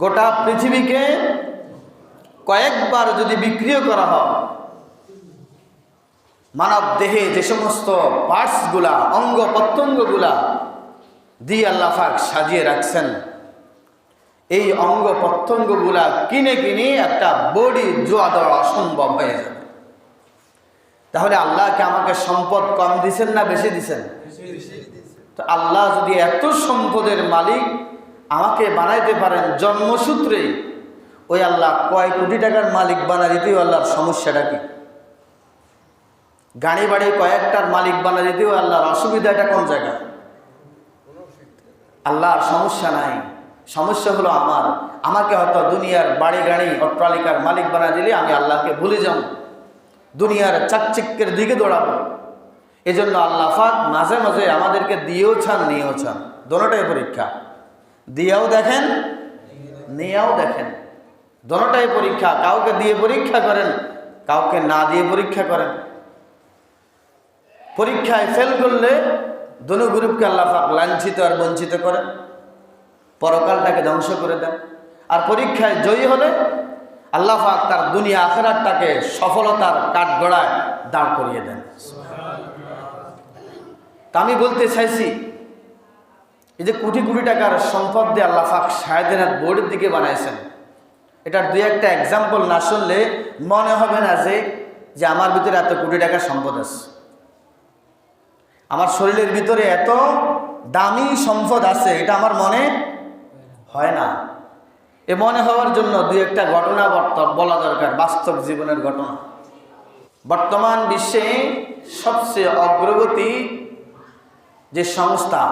গোটা পৃথিবীকে কয়েকবার যদি বিক্রিও করা হয় মানব দেহে যে সমস্ত পার্টসগুলা অঙ্গ প্রত্যঙ্গগুলা দিয়ে আল্লাহাক সাজিয়ে রাখছেন এই অঙ্গ প্রত্যঙ্গগুলা কিনে কিনে একটা বডি জোয়া দেওয়া অসম্ভব হয়ে যাবে। তাহলে আল্লাহকে আমাকে সম্পদ কম দিছেন না বেশি দিছেন। তো আল্লাহ যদি এত সম্পদের মালিক আমাকে বানাইতে পারেন জন্মসূত্রে। ওই আল্লাহ কয় কোটি টাকার মালিক বানা দিতেও আল্লাহর সমস্যাটা কি? গাড়ি বাড়ি কয়েকটার মালিক বানা দিতেও আল্লাহর অসুবিধাটা কোন জায়গায় আল্লাহর সমস্যা নাই। সমস্যা হলো আমার। আমাকে হয়তো দুনিয়ার বাড়ি, গাড়ি অট্টালিকার মালিক বানা দিলে আমি আল্লাহকে ভুলে যাব। দুনিয়ার চাকচিক্যের দিকে দৌড়াবো। এই জন্য আল্লাহ ফাক মাঝে মাঝে আমাদেরকে দিয়েও ছান নিয়েও ছান দোনোটাই পরীক্ষা। দিয়েও দেখেন, নিয়েও দেখেন। দোনোটাই পরীক্ষা, কাউকে দিয়ে পরীক্ষা করেন, কাউকে না দিয়ে পরীক্ষা করেন। পরীক্ষায় ফেল করলে দোনো গ্রুপকে আল্লাহ পাক লাঞ্ছিত আর বঞ্চিত করেন, পরকালটাকে ধ্বংস করে দেন। আর পরীক্ষায় জয়ী হলে আল্লাহ পাক তার দুনিয়া আখেরাতটাকে সফলতার কাঠগড়ায় দাঁড় করিয়ে দেন। তা আমি বলতে চাইছি এই যে কোটি কোটি টাকার সম্পদ দিয়ে আল্লাহ পাক শায়দিনাথ বোর্ডের দিকে বানাইছেন। এটার দুই একটা এক্সাম্পল না শুনলে মনে হবে না যে যে আমার ভিতরে এত কোটি টাকার সম্পদ আছে। আমার শরীরের ভিতরে এত দামি সম্পদ আছে, এটা আমার মনে হয় না। এ মনে হওয়ার জন্য দুই একটা ঘটনা বলা দরকার, বাস্তব জীবনের ঘটনা। বর্তমান বিশ্বে সবচেয়ে অগ্রগতি যে সংস্থা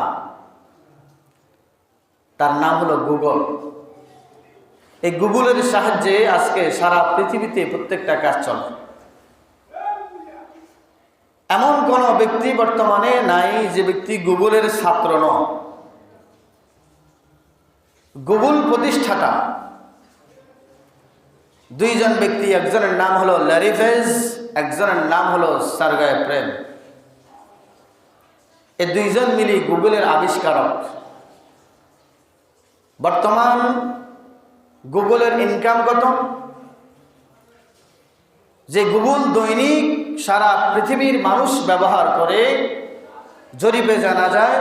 তার নাম হলো গুগল। এই গুগলের সাহায্যে আজকে সারা পৃথিবীতে প্রত্যেকটা কাজ চলে। এমন কোন ব্যক্তি বর্তমানে নাই যে ব্যক্তি গুগলের ছাত্র ন গুগল প্রতিষ্ঠাতা। দুইজন ব্যক্তি, একজনের নাম হলো ল্যারিফেজ একজনের নাম হলো সার্গায় প্রেম। এ দুইজন মিলি গুগলের আবিষ্কারক। বর্তমান গুগলের ইনকাম কত? যে গুগল দৈনিক সারা পৃথিবীর মানুষ ব্যবহার করে, জরিপে জানা যায়,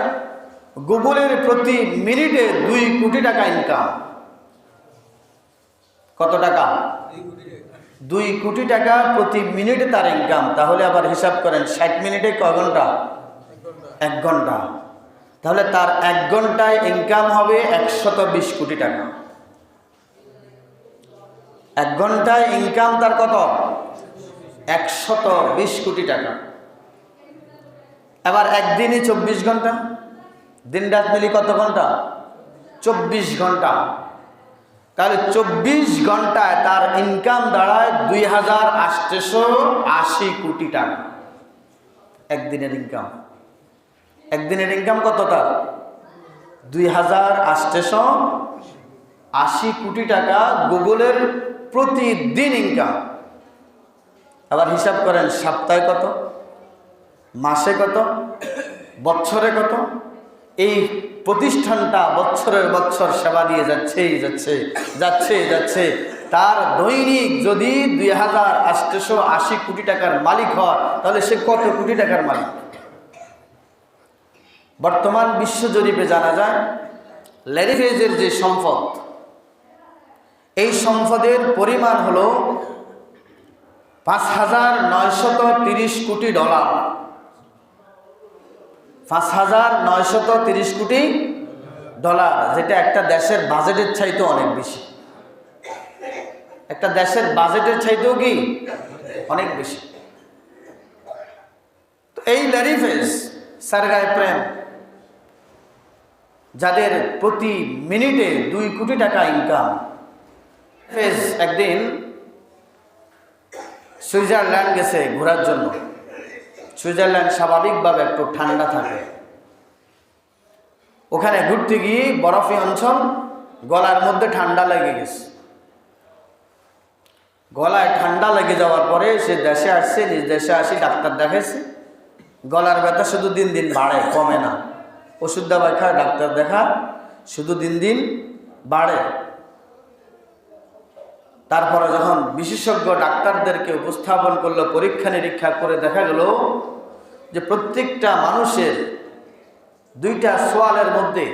গুগলের প্রতি মিনিটে দুই কোটি টাকা ইনকাম কত টাকা? দুই কোটি টাকা প্রতি মিনিটে তার ইনকাম তাহলে আবার হিসাব করেন, ষাট মিনিটে ক ঘণ্টা? এক ঘণ্টা। তাহলে তার এক ঘন্টায় ইনকাম হবে একশত বিশ কোটি টাকা। এক ঘন্টায় ইনকাম তার কত? একশত বিশ কোটি টাকা। এবার একদিনই চব্বিশ ঘণ্টা দিন রাত মিলি কত ঘণ্টা? চব্বিশ ঘণ্টা। তাহলে চব্বিশ ঘন্টায় তার ইনকাম দাঁড়ায় দুই হাজার আটশো আশি কোটি টাকা। একদিনের ইনকাম একদিনের ইনকাম কত তার? দুই হাজার আটশো আশি কোটি টাকা গুগলের প্রতিদিন ইনকাম আবার হিসাব করেন, সপ্তাহে কত? মাসে কত? বছরে কত? এই প্রতিষ্ঠানটা বছরের বছর সেবা দিয়ে যাচ্ছেই যাচ্ছে যাচ্ছে যাচ্ছে। তার দৈনিক যদি দুই হাজার আটশো আশি কোটি টাকার মালিক হয়, তাহলে সে কত কোটি টাকার মালিক? বর্তমান বিশ্ব জরিপে জানা যায় ল্যারিফেজের যে সম্পদ, এই সম্পদের পরিমাণ হলো পাঁচ হাজার নয়শত তিরিশ কোটি ডলার। পাঁচ হাজার নয়শত তিরিশ কোটি ডলার, যেটা একটা দেশের বাজেটের চাইতে অনেক বেশি। একটা দেশের বাজেটের চাইতেও কি? অনেক বেশি। তো এই ল্যারিফেস সারগায় প্রেম। যাদের প্রতি মিনিটে দুই কোটি টাকা ইনকাম ফেজ, একদিন সুইজারল্যান্ড গেছে ঘোরার জন্য। সুইজারল্যান্ড স্বাভাবিকভাবে একটু ঠান্ডা থাকে। ওখানে ঘুরতে গিয়ে বরফি অঞ্চল গলার মধ্যে ঠান্ডা লেগে গেছে। গলায় ঠান্ডা লেগে যাওয়ার পরে সে দেশে আসছে, নিজ দেশে আসি, ডাক্তার দেখাইছে। গলার ব্যথা শুধু দিন দিন বাড়ে, কমে না। ওষুধ দাবাই খায়, ডাক্তার দেখা, শুধু দিন দিন বাড়ে। তারপরে যখন বিশেষজ্ঞ ডাক্তারদেরকে উপস্থাপন করল, পরীক্ষা নিরীক্ষা করে দেখা গেল যে প্রত্যেকটা মানুষের দুইটা সোয়ালের মধ্যে,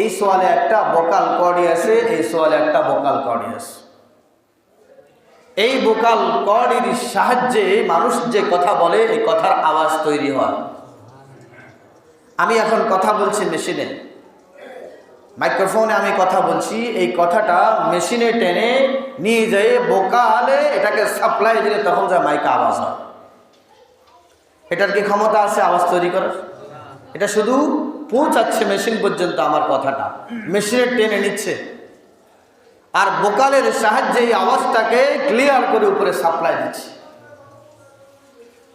এই সোয়ালে একটা বোকাল কড়ি আছে এই সোয়ালে একটা বোকাল কড়ি আছে এই বোকাল কড়ির সাহায্যে মানুষ যে কথা বলে, এই কথার আওয়াজ তৈরি হয়। আমি এখন কথা বলছি মেশিনে। মাইক্রোফোনে আমি কথা বলছি, এই কথাটা মেশিনে টেনে নিয়ে যেয়ে বোকালে এটাকে সাপ্লাই দিলে তখন যা মাইকে আওয়াজ হয়। এটার কি ক্ষমতা আছে আওয়াজ তৈরি করার? এটা শুধু পৌঁছাচ্ছে মেশিন পর্যন্ত আমার কথাটা। মেশিনে টেনে নিচ্ছে। আর বোকালের সাহায্যে এই আওয়াজটাকে ক্লিয়ার করে উপরে সাপ্লাই দিচ্ছে।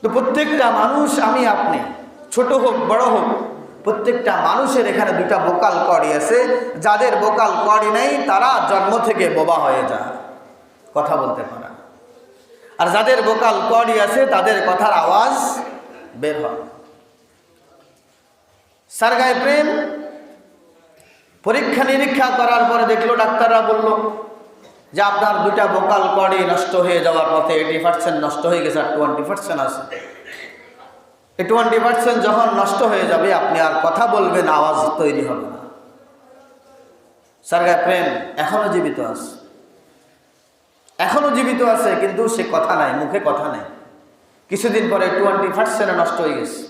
তো প্রত্যেকটা মানুষ আমি আপনি, ছোট হোক, বড় হোক প্রত্যেকটা মানুষের এখানে দুটা বোকাল কড়ি আছে। যাদের বোকাল কড়ি নেই, তারা জন্ম থেকে বোবা হয়ে যায়। কথা বলতে পারে। আর যাদের বোকাল কড়ি আছে, তাদের কথার আওয়াজ বের হয়। সারগায় প্রেম? পরীক্ষা নিরীক্ষা করার পরে দেখল, ডাক্তাররা বলল যে আপনার দুটা বোকাল কড়ি নষ্ট হয়ে যাওয়ার পথে এইটি পার্সেন্ট নষ্ট হয়ে গেছে, আর টোয়েন্টি পার্সেন্ট আছে। এই টোয়েন্টি পার্সেন্ট যখন নষ্ট হয়ে যাবে, আপনি আর কথা বলবেন, আওয়াজ তৈরি হবে না। সারগায় প্রেম, এখনও জীবিত আছে। এখনও জীবিত আছে, কিন্তু সে কথা নাই, মুখে কথা নেই। কিছুদিন পরে টোয়েন্টি পার্সেন্ট নষ্ট হয়ে গেছে।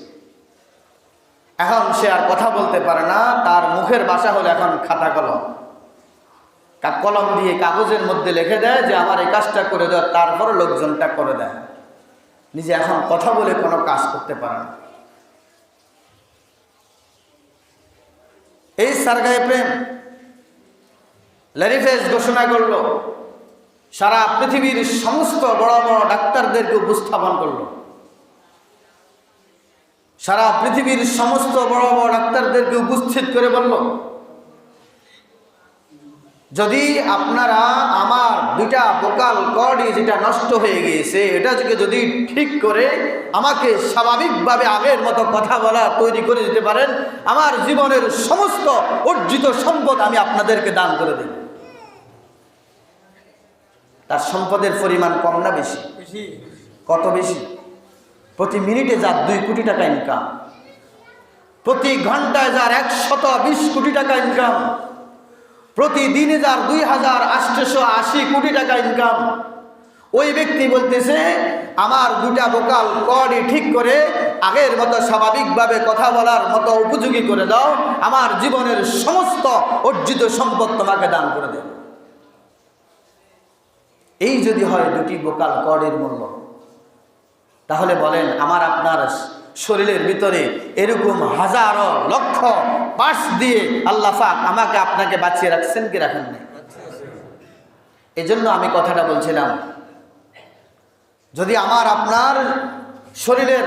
এখন সে আর কথা বলতে পারে না, তার মুখের বাসা হলো এখন খাতা কলম। কলম দিয়ে কাগজের মধ্যে লিখে দেয় যে, আমার এই কাজটা করে দেয় তারপরে লোকজনটা করে দেয়। নিজে এখন কথা বলে কোনো কাজ করতে পারে না। এই সারগায়ে প্রেম ল্যারিফেস ঘোষণা করল, সারা পৃথিবীর সমস্ত বড় বড় ডাক্তারদেরকে উপস্থাপন করল। সারা পৃথিবীর সমস্ত বড় বড় ডাক্তারদেরকে উপস্থিত করে বলল যদি আপনারা আমার দুইটা বোকাল কডি যেটা নষ্ট হয়ে গিয়েছে এটাকে যদি ঠিক করে আমাকে স্বাভাবিকভাবে আগের মতো কথা বলা তৈরি করে দিতে পারেন আমার জীবনের সমস্ত অর্জিত সম্পদ আমি আপনাদেরকে দান করে দেব। তার সম্পদের পরিমাণ কম না বেশি? কত বেশি? প্রতি মিনিটে যার দুই কোটি টাকা ইনকাম প্রতি ঘন্টায় যার একশত বিশ কোটি টাকা ইনকাম প্রতিদিনে যার দুই হাজার আটশোশো আশি কোটি টাকা ইনকাম ওই ব্যক্তি বলতেছে, আমার দুটা বোকাল কডি ঠিক করে, আগের মতো স্বাভাবিকভাবে কথা বলার মতো উপযোগী করে দাও, আমার জীবনের সমস্ত অর্জিত সম্পদ তোমাকে দান করে দেব। এই যদি হয় দুটি বোকাল কডের মূল্য, তাহলে বলেন, আমার আপনার শরীরের ভিতরে এরকম হাজারো লক্ষ পাশ দিয়ে আল্লাহ পাক আমাকে আপনাকে বাঁচিয়ে রাখছেন কি রাখেন নাই? এই জন্য আমি কথাটা বলছিলাম, যদি আমার আপনার শরীরের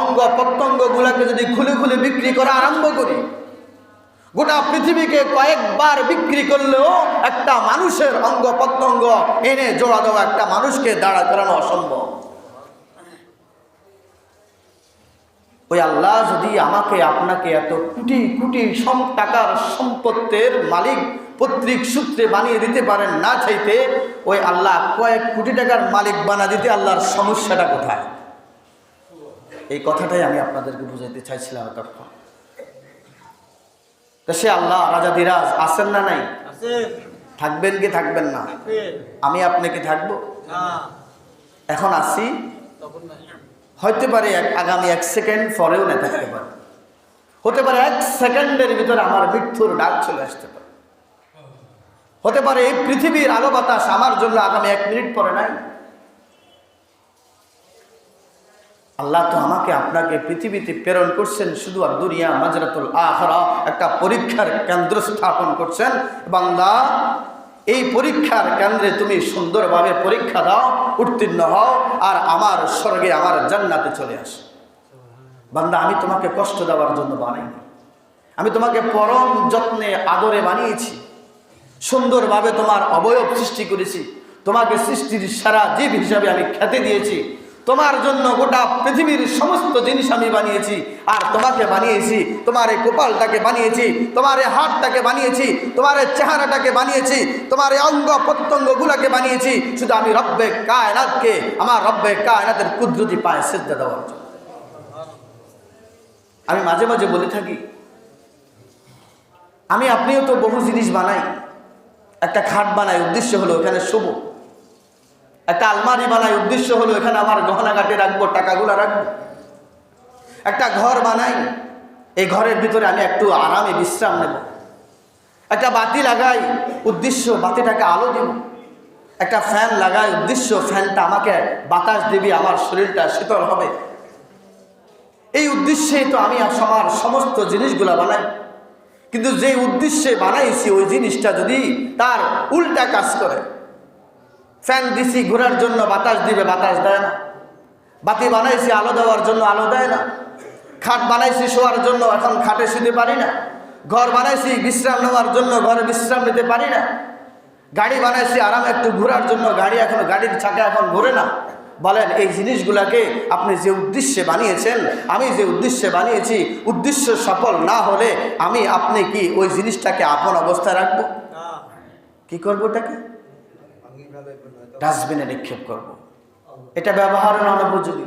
অঙ্গ প্রত্যঙ্গগুলোকে যদি খুলে খুলে বিক্রি করা আরম্ভ করি, গোটা পৃথিবীকে কয়েকবার বিক্রি করলেও একটা মানুষের অঙ্গ প্রত্যঙ্গ এনে জোড়া দেওয়া একটা মানুষকে দাঁড়া করানো অসম্ভব। ওই আল্লাহ যদি আমাকে আপনাকে এত কোটি কোটি সম টাকার সম্পত্তির মালিক পত্রিক সূত্রে বানিয়ে দিতে পারেন না চাইতে ওই আল্লাহ কয়েক কোটি টাকার মালিক বানা দিতে আল্লাহর সমস্যাটা কোথায়? এই কথাটাই আমি আপনাদেরকে বুঝাইতে চাইছিলাম তখন তো সে আল্লাহ রাজা দিরাজ আছেন না নাই? থাকবেন কি থাকবেন না? আমি আপনি কি থাকব? এখন আসি হইতে পারে এক আগামী এক সেকেন্ড পরেও না থাকতে পারে। হতে পারে এক সেকেন্ডের ভিতরে আমার মৃত্যুর ডাক চলে আসতে পারে। হতে পারে এই পৃথিবীর আলো বাতাস আমার জন্য আগামী এক মিনিট পরে নাই। আল্লাহ তো আমাকে আপনাকে পৃথিবীতে প্রেরণ করছেন, শুধু আর দুনিয়া, মাজরাতুল আখরা, একটা পরীক্ষার কেন্দ্র স্থাপন করছেন। বান্দা, এই পরীক্ষার কেন্দ্রে তুমি সুন্দরভাবে পরীক্ষা দাও, উত্তীর্ণ হও আর আমার স্বর্গে, আমার জান্নাতে চলে আসে। বান্দা, আমি তোমাকে কষ্ট দেওয়ার জন্য বানাইনি। আমি তোমাকে পরম যত্নে, আদরে বানিয়েছি। সুন্দরভাবে তোমার অবয়ব সৃষ্টি করেছি। তোমাকে সৃষ্টির সারা জীব হিসাবে আমি খ্যাতি দিয়েছি। তোমার জন্য গোটা পৃথিবীর সমস্ত জিনিস আমি বানিয়েছি। আর তোমাকে বানিয়েছি, তোমার এই কপালটাকে বানিয়েছি, তোমার এই হাতটাকে বানিয়েছি, তোমার এই চেহারাটাকে বানিয়েছি, তোমার এই অঙ্গ প্রত্যঙ্গগুলোকে বানিয়েছি। শুধু আমি রব্বে কায়নাতকে, আমার রব্বে কায়নাতের কুদরতি পায় সেদ্ধ দেওয়ার জন্য। আমি মাঝে মাঝে বলে থাকি, আমি আপনিও তো বহু জিনিস বানাই। একটা খাট বানাই, উদ্দেশ্য হলো এখানে শুভ একটা আলমারি বানাই, উদ্দেশ্য হলো এখানে আমার গহনা কাটে রাখব, টাকাগুলো রাখব। একটা ঘর বানাই, এই ঘরের ভিতরে আমি একটু আরামে বিশ্রাম নেব। একটা বাতি লাগাই, উদ্দেশ্য বাতিটাকে আলো দেব। একটা ফ্যান লাগাই, উদ্দেশ্য ফ্যানটা আমাকে বাতাস দিবি, আমার শরীরটা শীতল হবে। এই উদ্দেশ্যে তো আমি আমার সমস্ত জিনিসগুলো বানাই। কিন্তু যে উদ্দেশ্যে বানাইছি, ওই জিনিসটা যদি তার উল্টা কাজ করে ফ্যান দিছি ঘোরার জন্য বাতাস দিবে বাতাস দেয় না। বাতি বানাইছি আলো দেওয়ার জন্য আলো দেয় না। খাট বানাইছি শোয়ার জন্য এখন খাটে শুতে পারি না। ঘর বানাইছি বিশ্রাম নেওয়ার জন্য ঘরে বিশ্রাম নিতে পারি না। গাড়ি বানাইছি আরাম একটু ঘোরার জন্য গাড়ি এখন গাড়ির চাকা এখন ঘোরে না। বলেন এই জিনিসগুলাকে আপনি যে উদ্দেশ্যে বানিয়েছেন আমি যে উদ্দেশ্যে বানিয়েছি উদ্দেশ্য সফল না হলে আমি আপনি কি ওই জিনিসটাকে আপন অবস্থায় রাখব? কি করব ওটাকে? ডাস্টবিনে নিক্ষেপ করব। এটা ব্যবহারের অনুপযোগী।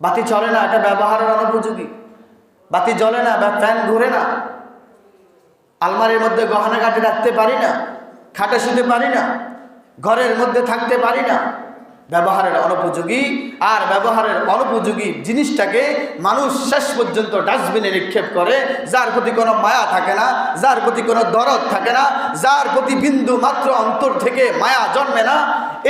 বাতি চলে না, এটা ব্যবহারের অনুপযোগী। বাতি জ্বলে না, বা ফ্যান ঘুরে না। আলমারির মধ্যে গহনা কাটি রাখতে পারি না, খাটে শুতে পারি না, ঘরের মধ্যে থাকতে পারি না। ব্যবহারের অনুপযোগী আর ব্যবহারের অনুপযোগী জিনিসটাকে মানুষ শেষ পর্যন্ত ডাস্টবিনে নিক্ষেপ করে, যার প্রতি কোনো মায়া থাকে না, যার প্রতি কোনো দরদ থাকে না, যার প্রতি বিন্দু মাত্র অন্তর থেকে মায়া জন্মে না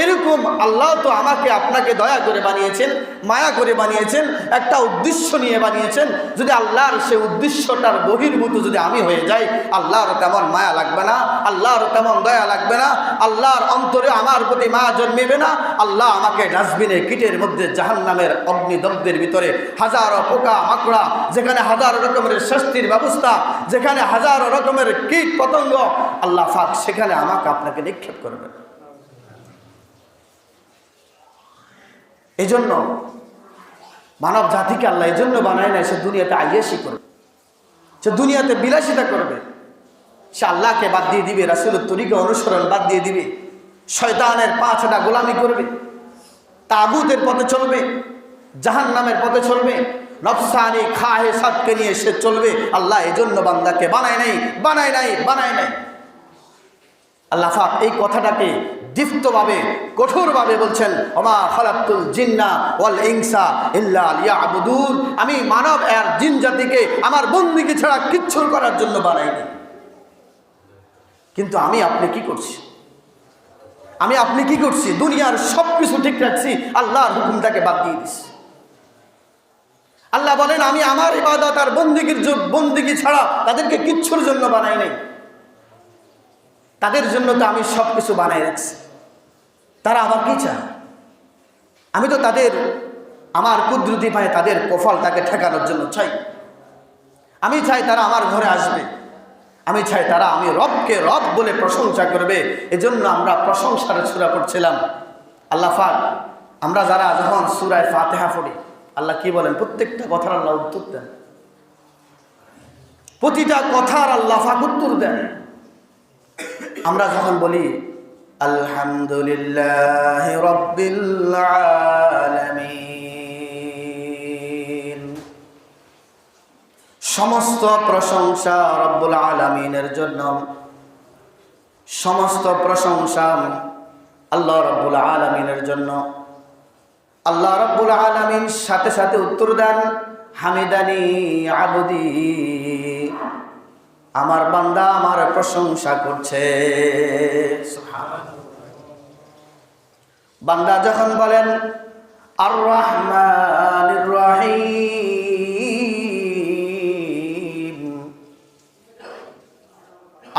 এরকম আল্লাহ তো আমাকে আপনাকে দয়া করে বানিয়েছেন, মায়া করে বানিয়েছেন, একটা উদ্দেশ্য নিয়ে বানিয়েছেন। যদি আল্লাহর সে উদ্দেশ্যটার বহির্ভূত যদি আমি হয়ে যাই, আল্লাহর তেমন মায়া লাগবে না, আল্লাহর তেমন দয়া লাগবে না, আল্লাহর অন্তরে আমার প্রতি মায়া জন্মিবে না, আল্লাহ আমাকে ডাস্টবিনে, কিটের মধ্যে জাহান নামের অগ্নিদগ্ধের ভিতরে হাজারো পোকা, মাকড়া, যেখানে হাজারো রকমের শাস্তির ব্যবস্থা, যেখানে হাজারো রকমের কীট পতঙ্গ আল্লাহ ফাক সেখানে আমাকে আপনাকে নিক্ষেপ করবে এই জন্য মানব জাতিকে আল্লাহ এই জন্য বানায় না সে দুনিয়াতে আইয়েসি করবে। সে দুনিয়াতে বিলাসিতা করবে। সে আল্লাহকে বাদ দিয়ে দিবে, রাসুলের তরিকে অনুসরণ বাদ দিয়ে দিবে। শয়তানের পাঁচটা গোলামি করবে। তাগুতের পথে চলবে। জাহান নামের পথে চলবে। নফসানি খাহে সাতকে নিয়ে সে চলবে। আল্লাহ এই জন্য বান্দাকে বানায় নাই বানায় নাই বানায় নাই। আল্লাহ এই কথাটাকে দীপ্তভাবে কঠোরভাবে বলছেন, ওমা খালাক্তুল জিন্না ওয়াল ইনসা ইল্লা লিয়াবুদুন। আমি মানব আর জিন জাতিকে, আমার বন্দিকে ছাড়া কিচ্ছু করার জন্য বানাইনি। কিন্তু আমি আপনি কি করছি? আমি আপনি কি করছি? দুনিয়ার সব কিছু ঠিক রাখছি, আল্লাহর হুকুমটাকে বাদ দিয়ে দিচ্ছি আল্লাহ বলেন, আমি আমার ইবাদত আর বন্দিগির বন্দিগি ছাড়া তাদেরকে কিচ্ছুর জন্য বানাই নাই। তাদের জন্য তো আমি সব কিছু বানাই রাখছি। তারা আমার কি চায়? আমি তো তাদের, আমার কুদ্রুতি পায়ে তাদের কফল তাকে ঠেকানোর জন্য চাই। আমি চাই তারা আমার ঘরে আসবে। আমি চাই তারা আমি রবকে রব বলে প্রশংসা করবে। এজন্য আমরা প্রশংসার সুরা করছিলাম আল্লাহ ফাক আমরা যারা যখন সুরায় ফাতেহা পড়ি, আল্লাহ কি বলেন? প্রত্যেকটা কথার আল্লাহ উত্তর দেন। প্রতিটা কথার আল্লাহ ফাক উত্তর দেন। আমরা যখন বলি আলহামদুলিল্লাহ রব্বিল আলামিন। সমস্ত প্রশংসা রব্বুল আলমিনের জন্য। সমস্ত প্রশংসা আল্লাহ রব্বুল আলমিনের জন্য। আল্লাহ রব্বুল আলমিন সাথে সাথে উত্তর দেন হামিদানি আবদি। আমার বান্দা আমার প্রশংসা করছে। বান্দা যখন বলেন আর রহমান রহিম।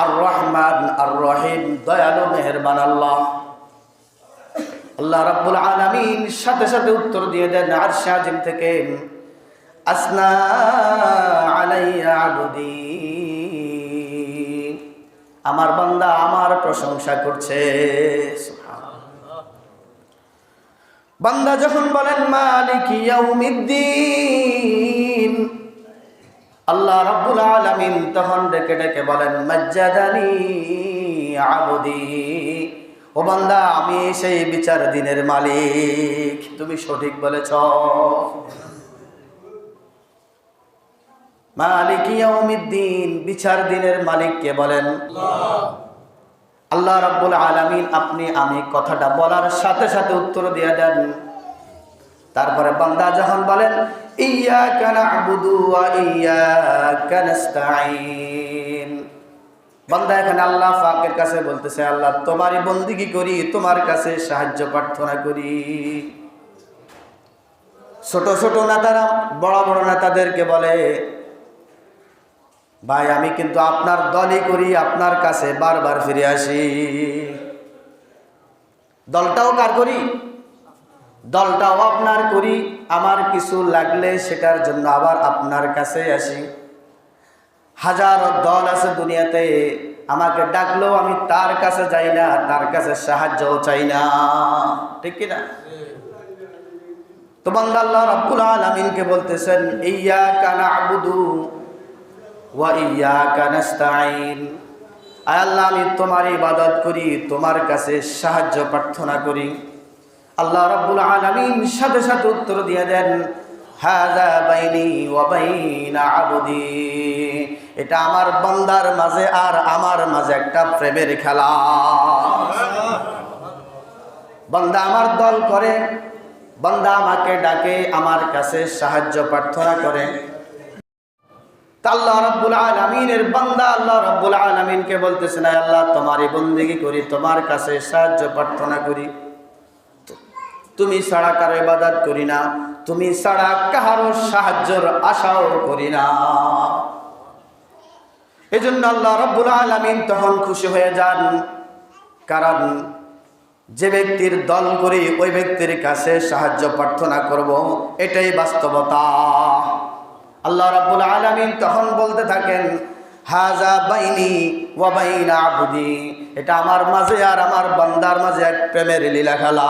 আর রহমান আর রহিম দয়ালু, মেহরবান আল্লাহ। আল্লাহ রাব্বুল আলামিন সাথে সাথে উত্তর দিয়ে দেন আর শাহিম থেকে, আসনা আলাইয়া আমার বান্দা আমার প্রশংসা করছে বান্দা যখন বলেন, মালিক ইয়াউমিদ্দিন, আল্লাহ রাব্বুল আলামিন তখন ডেকে ডেকে বলেন, মজ্জাদানি আবদি। ও বান্দা, আমি সেই বিচার দিনের মালিক। তুমি সঠিক বলেছ। মালিক ইয়াউমিদ্দিন, বিচার দিনের মালিককে বলেন আল্লাহ রাব্বুল আলামিন আপনি আমি কথাটা বলার সাথে সাথে উত্তর দিয়ে দেন। তারপরে বান্দা যখন বলেন ইয়াকা না'বুদু ওয়া ইয়াকা নাস্তাঈন। বান্দা এখানে আল্লাহ পাকের কাছে বলতেছে, আল্লাহ, তোমারই বন্দিগি করি, তোমার কাছে সাহায্য প্রার্থনা করি। ছোট ছোট নেতারা বড় বড় নেতাদেরকে বলে ভাই, আমি কিন্তু আপনার দলই করি, আপনার কাছে বারবার ফিরে আসি। দলটাও কার করি? দলটাও আপনার করি, আমার কিছু লাগলে সেটার জন্য আবার আপনার কাছে আসি। হাজারো দল আছে দুনিয়াতে, আমাকে ডাকলেও আমি তার কাছে যাই না, তার কাছে সাহায্যও চাই না। ঠিক কিনা? তো বান্দা আল্লাহ রাব্বুল আলামিনকে বলতেছেন ইয়্যাকা না'বুদু ওয়া ইয়্যাকা নাস্তাঈন। আয় আল্লাহ, আমি তোমার ইবাদত করি, তোমার কাছে সাহায্য প্রার্থনা করি। আল্লাহ রাব্বুল আলামিন সাথে সাথে উত্তর দিয়ে দেন, হাযা বাইনি ওয়া বাইনা এটা আমার বান্দার মাঝে আর আমার মাঝে একটা প্রেমের খেলা। বান্দা আমার দল করে, বান্দা আমাকে ডাকে, আমার কাছে সাহায্য প্রার্থনা করে। তা আল্লাহ রাব্বুল আলামিনের বান্দা আল্লাহ রাব্বুল আলামিনকে বলতেছেন, "আয় আল্লাহ, তোমারই বন্দেগী করি, তোমার কাছে সাহায্য প্রার্থনা করি। তুমি ছাড়া কারও ইবাদত করি না, তুমি ছাড়া কাহারও সাহায্যের আশাও করি না। এজন্য আল্লাহ রব্বুল আলামিন তখন খুশি হয়ে যান, কারণ যে ব্যক্তির দল করি, ওই ব্যক্তির কাছে সাহায্য প্রার্থনা করব, এটাই বাস্তবতা। আল্লাহ রাব্বুল আলামিন তখন বলতে থাকেন হাজা বাইনি ওয়া এটা আমার মাঝে আর আমার বান্দার মাঝে এক প্রেমের লীলা খেলা।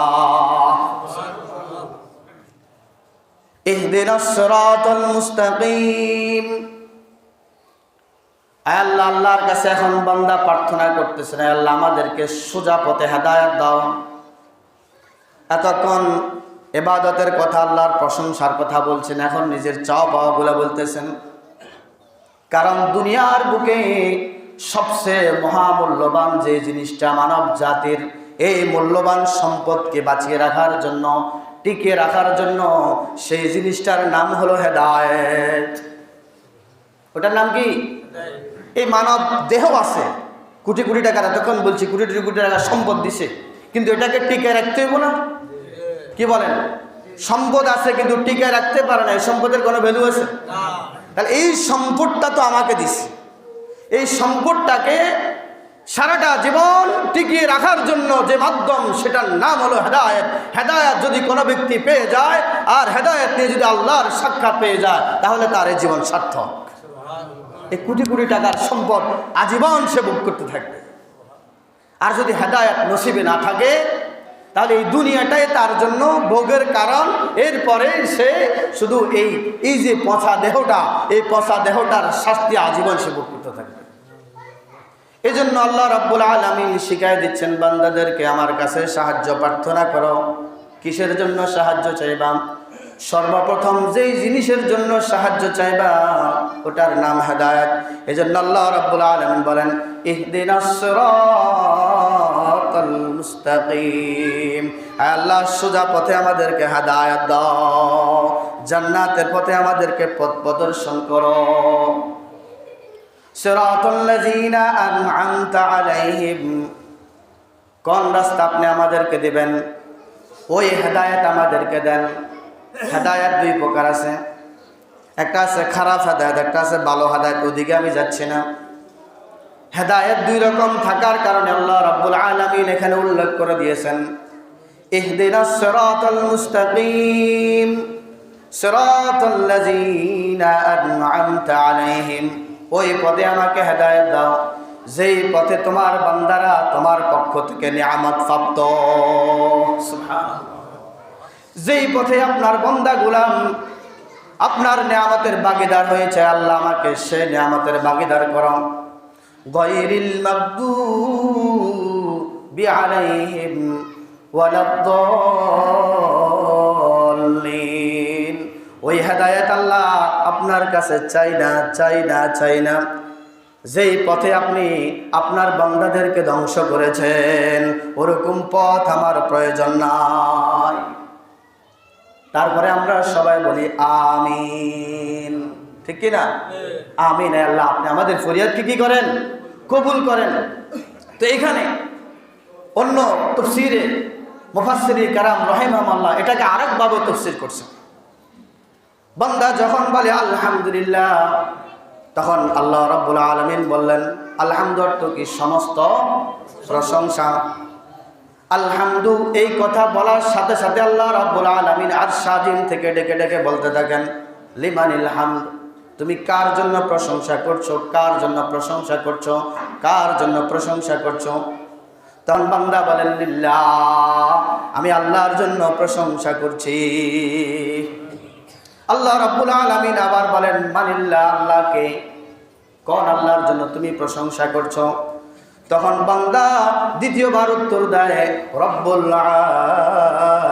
আল্লাহ, আল্লাহর কাছে এখন বান্দা প্রার্থনা করতেছে না আল্লাহ, আমাদেরকে পথে দাও। এতক্ষণ এবাদতের কথা আল্লাহর প্রশংসার কথা বলছেন এখন নিজের চাও পাওয়াগুলো বলতেছেন। কারণ দুনিয়ার বুকে সবচেয়ে মহামূল্যবান যে জিনিসটা মানব জাতির এই মূল্যবান সম্পদকে বাঁচিয়ে রাখার জন্য টিকিয়ে রাখার জন্য সেই জিনিসটার নাম হলো হেদায়েত। ওটার নাম কি? এই মানব দেহ আছে কোটি কোটি টাকা এতক্ষণ বলছি কোটি কোটি কোটি টাকা সম্পদ দিছে কিন্তু এটাকে টিকে রাখতে হইব না। কি বলেন? সম্পদ আছে কিন্তু টিকে রাখতে পারে না, এই সম্পদের কোনো ভ্যালু আছে? তাহলে এই সম্পদটা তো আমাকে দিছে। এই সম্পদটাকে সারাটা জীবন টিকিয়ে রাখার জন্য যে মাধ্যম, সেটার নাম হলো হেদায়ত। হেদায়ত যদি কোনো ব্যক্তি পেয়ে যায়, আর হেদায়ত নিয়ে যদি আল্লাহর সাক্ষাৎ পেয়ে যায়, তাহলে তার এই জীবন সার্থক। এই কোটি কোটি টাকার সম্পদ আজীবন সে ভোগ করতে থাকবে। আর যদি হেদায়ত নসিবে না থাকে তাহলে এই দুনিয়াটাই তার জন্য ভোগের কারণ। এরপরে সে শুধু এই এই যে পচা দেহটা, এই পচা দেহটার শাস্তি আজীবন সে করতে থাকবে। এই জন্য আল্লাহ রব্বুল আলমিন শিখাই দিচ্ছেন, বান্দাদেরকে আমার কাছে সাহায্য প্রার্থনা করো। কিসের জন্য সাহায্য চাইবা? সর্বপ্রথম যেই জিনিসের জন্য সাহায্য চাইবা, ওটার নাম হেদায়ত। এই জন্য আল্লাহ রব্বুল আলমিন বলেন ইহদিনাসরাতাল মুস্তাকিম। আল্লাহ, সোজা পথে আমাদেরকে হেদায়ত দাও। জান্নাতের পথে আমাদেরকে পথ প্রদর্শন করো। সিরাতাল্লাযীনা আন'আমতা আলাইহিম। কোন রাস্তা আপনি আমাদেরকে দিবেন? ওই হেদায়েত আমাদেরকে দেন। হেদায়েত দুই প্রকার আছে। একটা আছে খারাপ হেদায়েত, একটা আছে ভালো হেদায়েত। ওদিকে আমি যাচ্ছি না। হেদায়েত দুই রকম থাকার কারণে আল্লাহ রাব্বুল আলামিন এখানে উল্লেখ করে দিয়েছেন। ইহদিনাস সিরাতাল মুস্তাকিম সিরাতাল্লাযীনা আন'আমতা আলাইহিম। ওই পথে আমাকে হেদায়েত দাও, যেই পথে তোমার বান্দারা তোমার পক্ষ থেকে নিয়ামত প্রাপ্ত। যেই পথে আপনার বন্দা গুলাম আপনার নিয়ামতের বাগিদার হয়েছে, আল্লাহ আমাকে সে নিয়ামতের বাগিদার মাগদুবি আলাইহিম ওয়ালাদ-দাল্লিন ওই হেদায়েত আল্লাহ আপনার কাছে চাই না চাই না চাই না। যেই পথে আপনি আপনার বান্দাদেরকে ধ্বংস করেছেন, ওরকম পথ আমার প্রয়োজন নাই। তারপরে আমরা সবাই বলি, আমিন। ঠিক কি না আমিন আল্লাহ, আপনি আমাদের ফরিয়াদকে কি করেন? কবুল করেন। তো এখানে অন্য তফসিরে মুফাসসিরি কারাম রহিমাম আল্লাহ এটাকে আরেকভাবে তফসির করছে। বন্দা যখন বলে, আলহামদুলিল্লাহ, তখন আল্লাহ রব্বুল আলমিন বললেন, আলহামদুলিল্লাহ কি? সমস্ত প্রশংসা। আলহামদু এই কথা বলার সাথে সাথে আল্লাহ রাব্বুল আলামিন আর সাজিম থেকে ডেকে ডেকে বলতে থাকেন, লিমানিল হামদ। তুমি কার জন্য প্রশংসা করছ? কার জন্য প্রশংসা করছ? কার জন্য প্রশংসা করছ? তখন বান্দা বলেন আমি আল্লাহর জন্য প্রশংসা করছি। আল্লাহ রাব্বুল আলামিন আবার বলেন, মানিল্লাহ, আল্লাহকে কোন আল্লাহর জন্য তুমি প্রশংসা করছ? তখন বান্দা দ্বিতীয়বার উত্তর দেয়, রব্বুল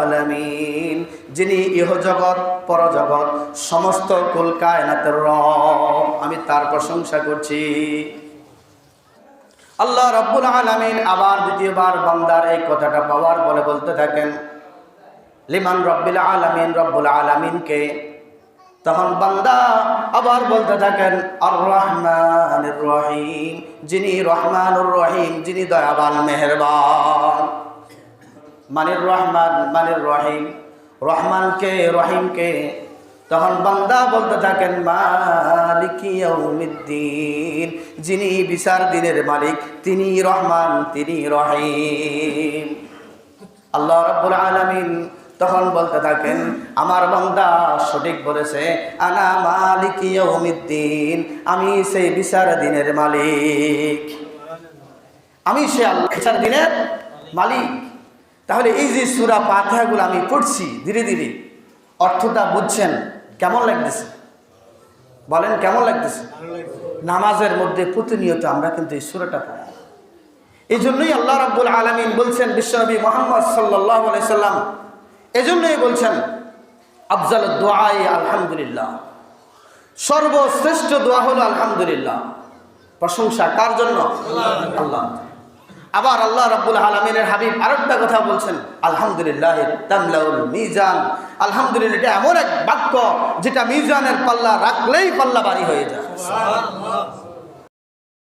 আলামিন। যিনি ইহজগৎ, পরজগৎ, সমস্ত কুল কায়নাতের রব। আমি তার প্রশংসা করছি। আল্লাহ রব্বুল আলামিন আবার দ্বিতীয়বার বান্দার এই কথাটা পাওয়ার বলে বলতে থাকেন, লিমান রব্বিল আলামিন রব্বুল আলামিনকে। তখন বান্দা আবার বলতে থাকেন আর রহমান রহিম, যিনি রহমানুর রহিম, যিনি দয়াবান, মেহরবান। মানির রহমান, মানির রহিম। রহমানকে, রহিমকে। তখন বান্দা বলতে থাকেন মালিকিয়ৌমিদ্দিন যিনি বিচার দিনের মালিক, তিনি রহমান, তিনি রহিম। আল্লাহ রাব্বুল আলমিন তখন বলতে থাকেন, আমার বন্দা সঠিক বলেছে, আনা মালিক ইয়াউমিদ্দিন, আমি সেই বিচার দিনের মালিক। আমি সে আল্লাহ বিচার দিনের মালিক। তাহলে এই যে সুরা পাথাগুলো আমি পড়ছি ধীরে ধীরে অর্থটা বুঝছেন কেমন লাগতেছে? বলেন কেমন লাগতেছে? নামাজের মধ্যে প্রতিনিয়ত আমরা কিন্তু এই সুরাটা পড়ি। এই জন্যই আল্লাহ রাব্বুল আলমিন বলছেন বিশ্বনবী মোহাম্মদ সাল্লাহ সাল্লাম এজন্যই বলছেন আফজাল দোয়াই আলহামদুলিল্লাহ। সর্বশ্রেষ্ঠ দোয়া হল আলহামদুলিল্লাহ। প্রশংসা কার জন্য? আল্লাহ। আবার আল্লাহ রাব্বুল আলমিনের হাবিব আরেকটা কথা বলছেন, আলহামদুলিল্লাহ মিজান। আলহামদুলিল্লাহ, এটা এমন এক বাক্য যেটা মিজানের পাল্লা রাখলেই পাল্লা বাড়ি হয়ে যায়।